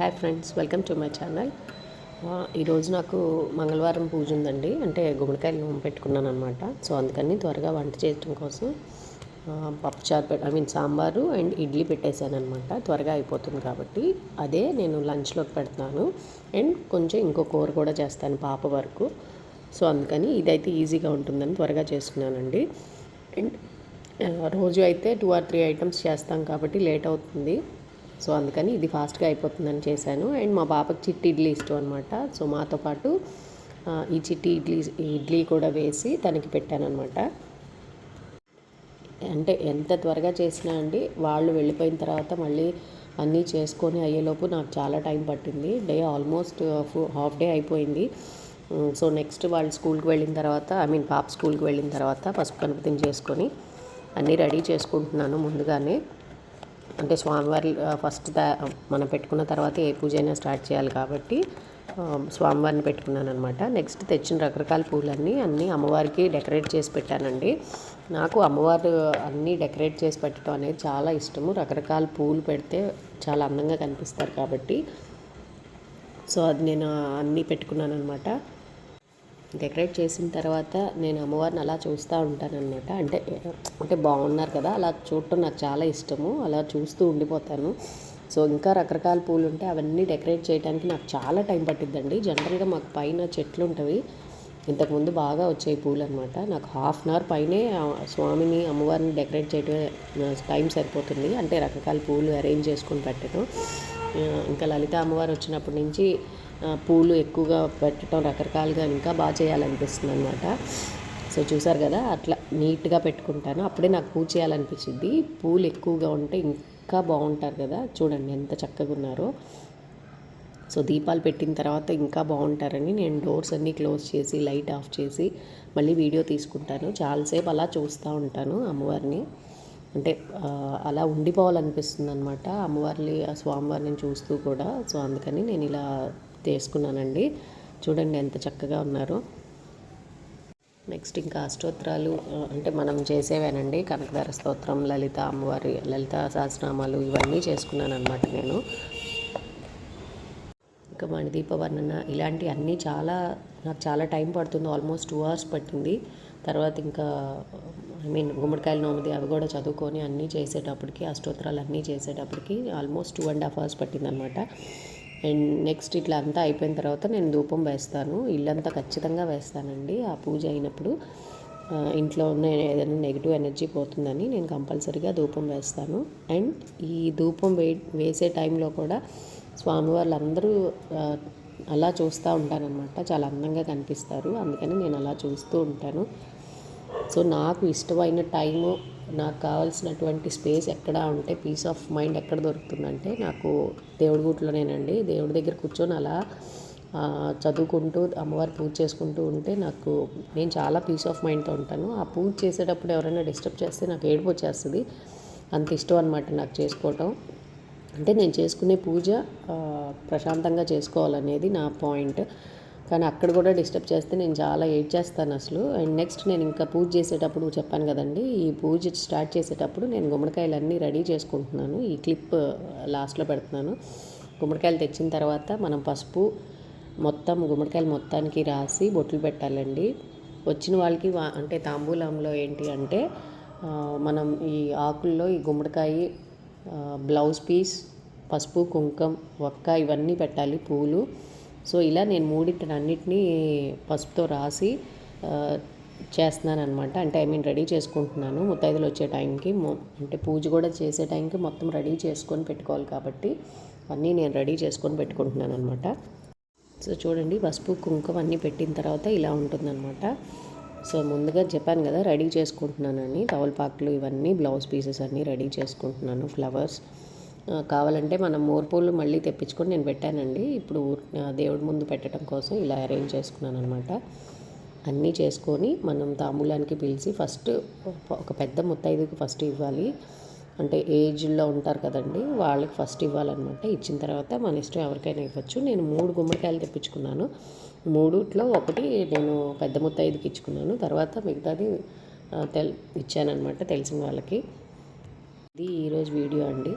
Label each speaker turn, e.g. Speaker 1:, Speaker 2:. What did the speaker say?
Speaker 1: Hi friends welcome to my channel ఈరోజు నాకు మంగళవారం పూజ ఉందండి. అంటే గుమ్మడికాయలు నూనె పెట్టుకున్నాను అనమాట సో అందుకని త్వరగా వంట చేయడం కోసం పప్పుచారు పెట్ I mean sambar and idli పెట్టేశాను అనమాట త్వరగా అయిపోతుంది కాబట్టి అదే నేను లంచ్లోకి పెడతాను అండ్ కొంచెం ఇంకో కూర కూడా చేస్తాను పాప వరకు. సో అందుకని ఇదైతే ఈజీగా ఉంటుందని త్వరగా చేసుకున్నానండి అండ్ రోజు అయితే టూ ఆర్ త్రీ ఐటమ్స్ చేస్తాం కాబట్టి లేట్ అవుతుంది. సో అందుకని ఇది ఫాస్ట్గా అయిపోతుందని చేశాను. అండ్ మా పాపకి చిట్టి ఇడ్లీ ఇష్టం అనమాట సో మాతో పాటు ఈ చిట్టి ఇడ్లీ ఇడ్లీ కూడా వేసి తనకి పెట్టాను అనమాట అంటే ఎంత త్వరగా చేసినా అండి వాళ్ళు వెళ్ళిపోయిన తర్వాత మళ్ళీ అన్నీ చేసుకొని అయ్యేలోపు నాకు చాలా టైం పట్టింది. డే ఆల్మోస్ట్ హాఫ్ డే అయిపోయింది. సో నెక్స్ట్ వాళ్ళు స్కూల్కి వెళ్ళిన తర్వాత ఐ మీన్ పాప స్కూల్కి వెళ్ళిన తర్వాత పసుపు కనుపతిని చేసుకొని అన్నీ రెడీ చేసుకుంటున్నాను ముందుగానే. అంటే స్వామివారి ఫస్ట్ మనం పెట్టుకున్న తర్వాత ఏ పూజ అయినా స్టార్ట్ చేయాలి కాబట్టి స్వామివారిని పెట్టుకున్నాను అనమాట నెక్స్ట్ తెచ్చిన రకరకాల పూలన్నీ అన్నీ అమ్మవారికి డెకరేట్ చేసి పెట్టానండి. నాకు అమ్మవారు అన్నీ డెకరేట్ చేసి పెట్టడం అనేది చాలా ఇష్టము. రకరకాల పూలు పెడితే చాలా అందంగా కనిపిస్తారు కాబట్టి. సో అది నేను అన్నీ పెట్టుకున్నాను అనమాట డెకరేట్ చేసిన తర్వాత నేను అమ్మవారిని అలా చూస్తూ ఉంటానన్నమాట. అంటే అంటే బాగున్నారు కదా అలా చూడటం నాకు చాలా ఇష్టము. అలా చూస్తూ ఉండిపోతాను. సో ఇంకా రకరకాల పూలు ఉంటే అవన్నీ డెకరేట్ చేయడానికి నాకు చాలా టైం పట్టిద్దండి. జనరల్గా మాకు పైన చెట్లు ఉంటవి. ఇంతకుముందు బాగా వచ్చాయి పూలు అనమాట నాకు హాఫ్ అన్ అవర్ పైనే స్వామిని అమ్మవారిని డెకరేట్ చేయడం టైం సరిపోతుంది. అంటే రకరకాల పూలు అరేంజ్ చేసుకొని పెట్టడం ఇంకా లలిత అమ్మవారు వచ్చినప్పటి నుంచి పూలు ఎక్కువగా పెట్టడం రకరకాలుగా ఇంకా బాగా చేయాలనిపిస్తుంది అనమాట సో చూసారు కదా అట్లా నీట్గా పెట్టుకుంటాను. అప్పుడే నాకు పూజ చేయాలనిపించింది పూలు ఎక్కువగా ఉంటే ఇంకా బాగుంటారు కదా. చూడండి ఎంత చక్కగా ఉన్నారో. సో దీపాలు పెట్టిన తర్వాత ఇంకా బాగుంటారని నేను డోర్స్ అన్నీ క్లోజ్ చేసి లైట్ ఆఫ్ చేసి మళ్ళీ వీడియో తీసుకుంటాను. చాలాసేపు అలా చూస్తూ ఉంటాను అమ్మవారిని. అంటే అలా ఉండిపోవాలనిపిస్తుంది అనమాట అమ్మవారిని ఆ స్వామివారిని చూస్తూ కూడా. సో అందుకని నేను ఇలా తీసుకున్నానండి. చూడండి ఎంత చక్కగా ఉన్నారో. నెక్స్ట్ ఇంకా అష్టోత్తరాలు అంటే మనం చేసేవేనండి. కనకదార స్తోత్రం లలిత అమ్మవారి లలిత సహస్రనామాలు ఇవన్నీ చేసుకున్నాను అనమాట నేను. ఇంకా మణిదీప వర్ణన ఇలాంటి అన్నీ చాలా నాకు చాలా టైం పడుతుంది. ఆల్మోస్ట్ టూ అవర్స్ పట్టింది. తర్వాత ఇంకా ఐ మీన్ గుమ్మడికాయలు నోమిది అవి కూడా చదువుకొని అన్నీ చేసేటప్పటికి అష్టోత్తరాలు అన్నీ చేసేటప్పటికి almost two and half hours పట్టిందనమాట and next ఇట్లా అంతా అయిపోయిన తర్వాత నేను ధూపం వేస్తాను. ఇల్లంతా ఖచ్చితంగా వేస్తానండి ఆ పూజ అయినప్పుడు. ఇంట్లో ఉన్న ఏదైనా నెగిటివ్ ఎనర్జీ పోతుందని నేను కంపల్సరీగా ధూపం వేస్తాను. అండ్ ఈ ధూపం వే వేసే టైంలో కూడా స్వామివార్లు అందరూ అలా చూస్తూ ఉంటానన్నమాట చాలా అందంగా కనిపిస్తారు. అందుకని నేను అలా చూస్తూ ఉంటాను. సో నాకు ఇష్టమైన టైము నాకు కావాల్సినటువంటి స్పేస్ ఎక్కడ ఉంటే పీస్ ఆఫ్ మైండ్ ఎక్కడ దొరుకుతుందంటే నాకు దేవుడి గుట్లోనేనండి. దేవుడి దగ్గర కూర్చొని అలా చదువుకుంటూ అమ్మవారి పూజ చేసుకుంటూ ఉంటే నాకు నేను చాలా పీస్ ఆఫ్ మైండ్తో ఉంటాను. ఆ పూజ చేసేటప్పుడు ఎవరైనా డిస్టర్బ్ చేస్తే నాకు ఏడుపు వచ్చేస్తుంది. అంత ఇష్టం అనమాట నాకు చేసుకోవటం. అంటే నేను చేసుకునే పూజ ప్రశాంతంగా చేసుకోవాలనేది నా పాయింట్. కానీ అక్కడ కూడా డిస్టర్బ్ చేస్తే నేను చాలా ఏడ్ చేస్తాను అసలు. అండ్ నెక్స్ట్ నేను ఇంకా పూజ చేసేటప్పుడు చెప్పాను కదండి ఈ పూజ స్టార్ట్ చేసేటప్పుడు నేను గుమ్మడికాయలన్నీ రెడీ చేసుకుంటున్నాను. ఈ క్లిప్ లాస్ట్లో పెడుతున్నాను. గుమ్మడికాయలు తెచ్చిన తర్వాత మనం పసుపు మొత్తం గుమ్మడికాయలు మొత్తానికి రాసి బొట్లు పెట్టాలండి. వచ్చిన వాళ్ళకి అంటే తాంబూలంలో ఏంటి అంటే మనం ఈ ఆకుల్లో ఈ గుమ్మడికాయ బ్లౌజ్ పీస్ పసుపు కుంకం ఒక్క ఇవన్నీ పెట్టాలి పూలు. సో ఇలా నేను మూడింటిని అన్నిటినీ పసుపుతో రాసి చేస్తున్నానమాట చేస్తున్నాను అనమాట అంటే ఐ మీన్ రెడీ చేసుకుంటున్నాను. ముత్తైదులు వచ్చే టైంకి అంటే పూజ కూడా చేసే టైంకి మొత్తం రెడీ చేసుకొని పెట్టుకోవాలి కాబట్టి అన్నీ నేను రెడీ చేసుకొని పెట్టుకుంటున్నాను అనమాట సో చూడండి పసుపు కుంకుమ అన్నీ పెట్టిన తర్వాత ఇలా ఉంటుందన్నమాట. సో ముందుగా చెప్పాను కదా రెడీ చేసుకుంటున్నానని. తవలపాకులు ఇవన్నీ బ్లౌజ్ పీసెస్ అన్నీ రెడీ చేసుకుంటున్నాను ఫ్లవర్స్. కావాలంటే మనం మోర్పూలు మళ్ళీ తెప్పించుకొని నేను పెట్టానండి. ఇప్పుడు దేవుడి ముందు పెట్టడం కోసం ఇలా అరేంజ్ చేసుకున్నాను అనమాట అన్నీ చేసుకొని మనం తాంబూలానికి పిలిచి ఫస్ట్ ఒక పెద్ద ముత్తైదుకి ఫస్ట్ ఇవ్వాలి. అంటే ఏజ్లో ఉంటారు కదండి వాళ్ళకి ఫస్ట్ ఇవ్వాలన్నమాట. ఇచ్చిన తర్వాత మన ఇష్టం ఎవరికైనా ఇవ్వచ్చు. నేను మూడు గుమ్మడికాయలు తెప్పించుకున్నాను. మూడుట్లో ఒకటి నేను పెద్ద ముత్తైదుకి ఇచ్చుకున్నాను. తర్వాత మిగతాది తెల్ ఇచ్చానమాట తెలిసిన వాళ్ళకి. ఇది ఈరోజు వీడియో అండి.